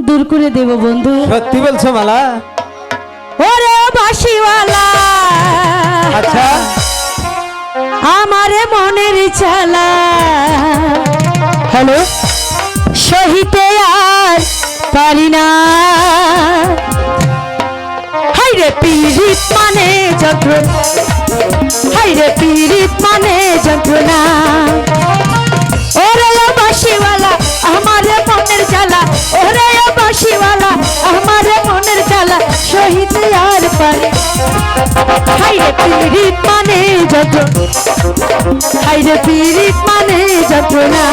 দূর করে দেব বন্ধু। সত্যি বলছো মালা? ওরে বাসিওয়ালা আচ্ছা। আমারে মনের চালা হ্যালো? সহিতে আর পারি না। হাইরে পীড়িত মানে যন্ত্রণা। হাইরে পীড়িত মানে যন্ত্রণা। পীড়িত মানে যন্ত্রণা। হাইরে পীড়িত মানে যন্ত্রণা।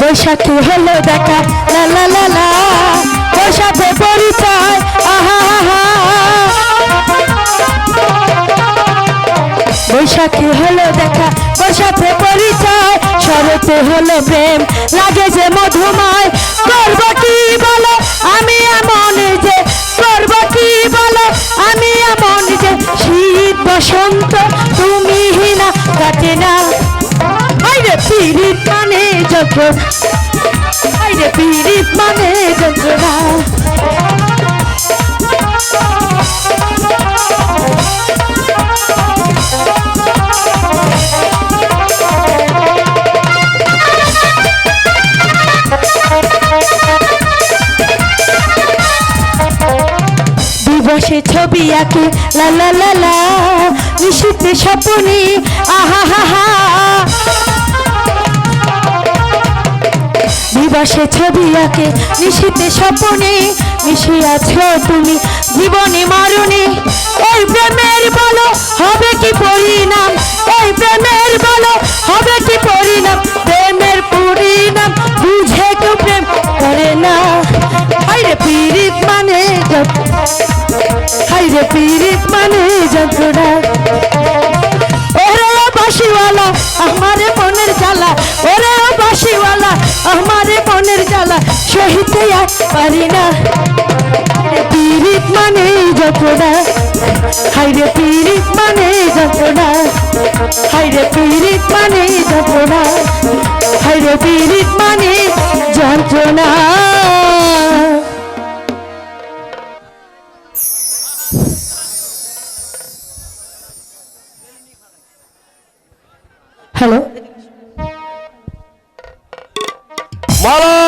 বৈশাখী হলো দেখা লা লা লা বৈশাখী হলো দেখা, বৈশাখে পরিচয়, শরতে হলো প্রেম, লাগে যে মধুময়, করব কি বলো? আমি এমন যে, করব কি বলো? আমি এমন যে, শীত বসন্ত, তুমি না কাটে না। আইরে পীড়িত মানে যন্ত্রণা আইরে পীড়িত দিবসে ছবি আঁকে, লা লা লা লা নিশীতে স্বপনে, আহা, হা হা। দিবসে ছবি আঁকে, নিশীতে স্বপনে। মিশে আছো তুমি জীবনে মরণে। এই প্রেমের বলো, হবে কি পরিণাম? এই প্রেমের বলো, হবে কি পরিণাম? প্রেমের পরিণাম, বুঝে কেউ প্রেম করে না। হাইরে পীড়িত মানে হাইরে পীড়িত মানে যন্ত্রণা। ওরে বাসিওয়ালা আমারে মনের জ্বালা। ওরে বাসিওয়ালা আমারে মনের জ্বালা। সহিতে আর পারি না। পীড়িত মানে যন্ত্রণা। হাইরে পীড়িত মানে যন্ত্রণা। হাইরে পীড়িত মানে যন্ত্রণা। হাইরে পীড়িত মানে যন্ত্রণা। হ্যালো মালা